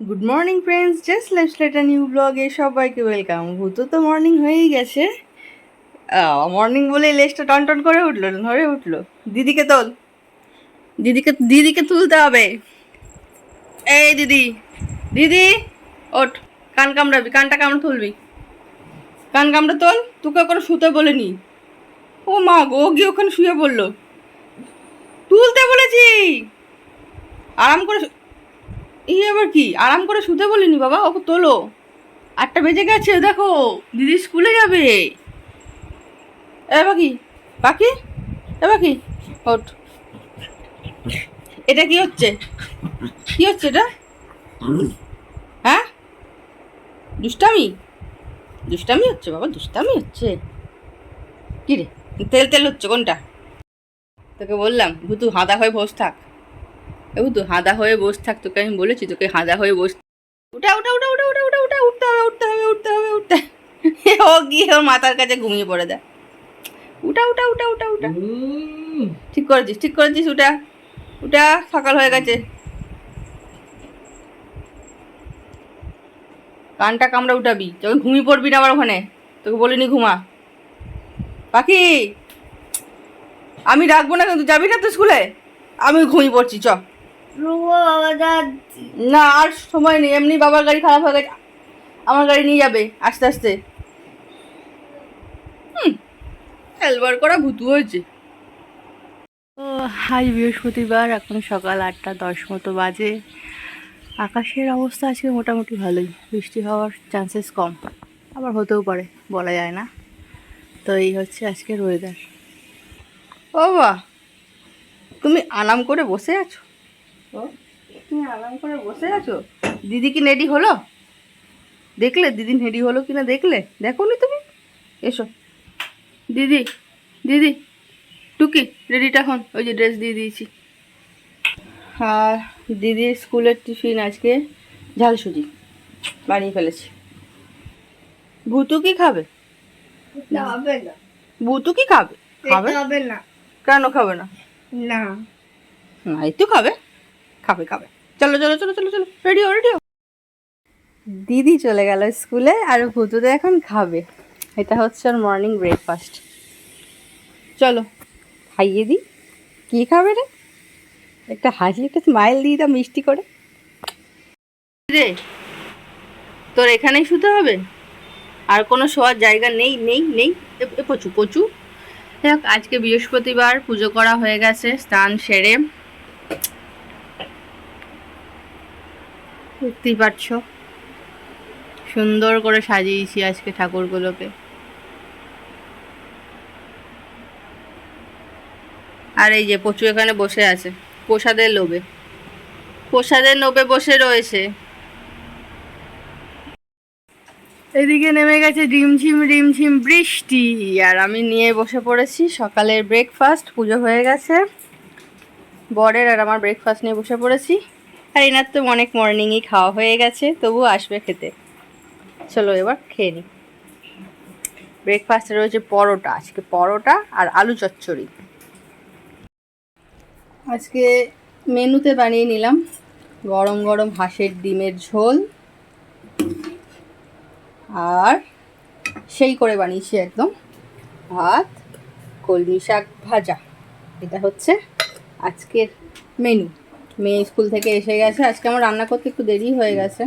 Good morning friends just life style new ব্লগে সবাইকে welcome ভূত, তো মর্নিং হয়েই গেছে। মর্নিং বলে লেজটা টন টন করে উঠল, ধরে উঠল। দিদিকে তোল। দিদিকে দিদিকে তুলতে হবে। এই দিদি দিদি, ওঠ। কান কামড়াবি, কানটা কামড় তুলবি। কান কামড়া তোল, তোকে করে শুতে বলেনি। ও মা গো গিয়ে ওখানে শুয়ে পড়ল। তুলতে বলেছি। আরাম করে এই আবার কি? আরাম করে শুতে বলিনি বাবা ওকে তোলো। আটটা বেজে গেছে, দেখো, দিদি স্কুলে যাবে। এ বাকি বাকি? এ বাকি এটা কি হচ্ছে? কি হচ্ছে এটা? হ্যাঁ? দুষ্টামি? দুষ্টামি হচ্ছে বাবা, দুষ্টামি হচ্ছে। কি রে? তেল তেল হচ্ছে, কোনটা? তোকে বললাম, ভুতু, হাঁদা হয়ে বস থাক। এ ভুতু হাঁদা হয়ে বস থাক, তোকে আমি বলেছি, তোকে হাঁদা হয়ে বস উঠা উঠা উঠা উঠা উঠা উঠা উঠা, উঠতে হবে উঠতে হবে উঠতে হবে, উঠতে ও গিয়ে ওর মাথার কাছে ঘুমিয়ে পড়ে দেয় উঠা উঠা উঠা উঠা উঠা। ঠিক করেছিস ঠিক করেছিস, উঠা। উঠা, সকাল হয়ে গেছে। কানটা কামড়া উঠাবি যখন ঘুমিয়ে পড়বি না আবার ওখানে। তোকে বলিনি ঘুমা। পাখি, আমি রাখব না কিন্তু, যাবি না তো স্কুলে? আমি ঘুমিয়ে পড়ছি, চ। না আর সময় নেই। এমনি বাবার গাড়ি খারাপ হয়ে গেছে আমার গাড়ি নিয়ে যাবে আস্তে আস্তে। হুম এলবার করা ভুতু হয়েছে। ও আজ বৃহস্পতিবার এখন সকাল আটটা দশ মতো বাজে। আকাশের অবস্থা আজকে মোটামুটি ভালোই। বৃষ্টি হওয়ার চান্সেস কম। আবার হতেও পারে বলা যায় না। তো এই হচ্ছে আজকের ওয়েদার ও বাহ তুমি আরাম করে বসে আছো? ও তুমি আরাম করে বসে আছো? দিদি কি রেডি হলো? দেখলে? দিদি রেডি হলো কি না দেখলে? দেখো নি তুমি? এসো। দিদি দিদি টুকি রেডিটা এখন ওই যে ড্রেস দিয়ে দিয়েছি। আর দিদির স্কুলের টিফিন আজকে ঝাল সুজি বানিয়ে ফেলেছি। ভুতু কি খাবে? এটা হবে না। ভুতু কি খাবে? খাবে? না। কেন খাবে না? না। না এই তো খাবে। খাবে খাবে। চলো চলো চলো চলো চলো। রেডি হো রেডি হো দিদি চলে গেল স্কুলে আর ভুতুতে এখন খাবে। এটা হচ্ছে ওর মর্নিং ব্রেকফাস্ট চলো খাইয়ে দিই। কী খাবে রে? একটা হাসি একটা স্মাইল দিই দাও মিষ্টি করে। রে তোর এখানেই শুতে হবে? আর কোনো শোয়ার জায়গা নেই নেই নেই? এ পচু দেখ আজকে বৃহস্পতিবার পুজো করা হয়ে গেছে স্নান সেরে। দেখতেই পাচ্ছ। সুন্দর করে সাজিয়েছি আজকে ঠাকুরগুলোকে। আর এই যে পচু এখানে বসে আছে, প্রসাদের লোভে। প্রসাদের লোভে বসে রয়েছে। এদিকে নেমে গেছে রিমঝিম রিমঝিম বৃষ্টি। আর আমি নিয়ে বসে পড়েছি, সকালের ব্রেকফাস্ট পুজো হয়ে গেছে। বরের আর আমার ব্রেকফাস্ট নিয়ে বসে পড়েছি। আর এনার তো অনেক মর্নিংই খাওয়া হয়ে গেছে তবু আসবে খেতে। চলো এবার খেয়ে নিই ব্রেকফাস্টে রয়েছে পরোটা, আজকে পরোটা আর আলু চচ্চড়ি। আজকে মেনুতে বানিয়ে নিলাম গরম গরম হাঁসের ডিমের ঝোল। আর সেই করে বানিয়েছি একদম ভাত, কলমি শাক ভাজা। এটা হচ্ছে আজকের মেনু। মেয়ে স্কুল থেকে এসে গেছে। আজকে আমার রান্না করতে একটু দেরি হয়ে গেছে।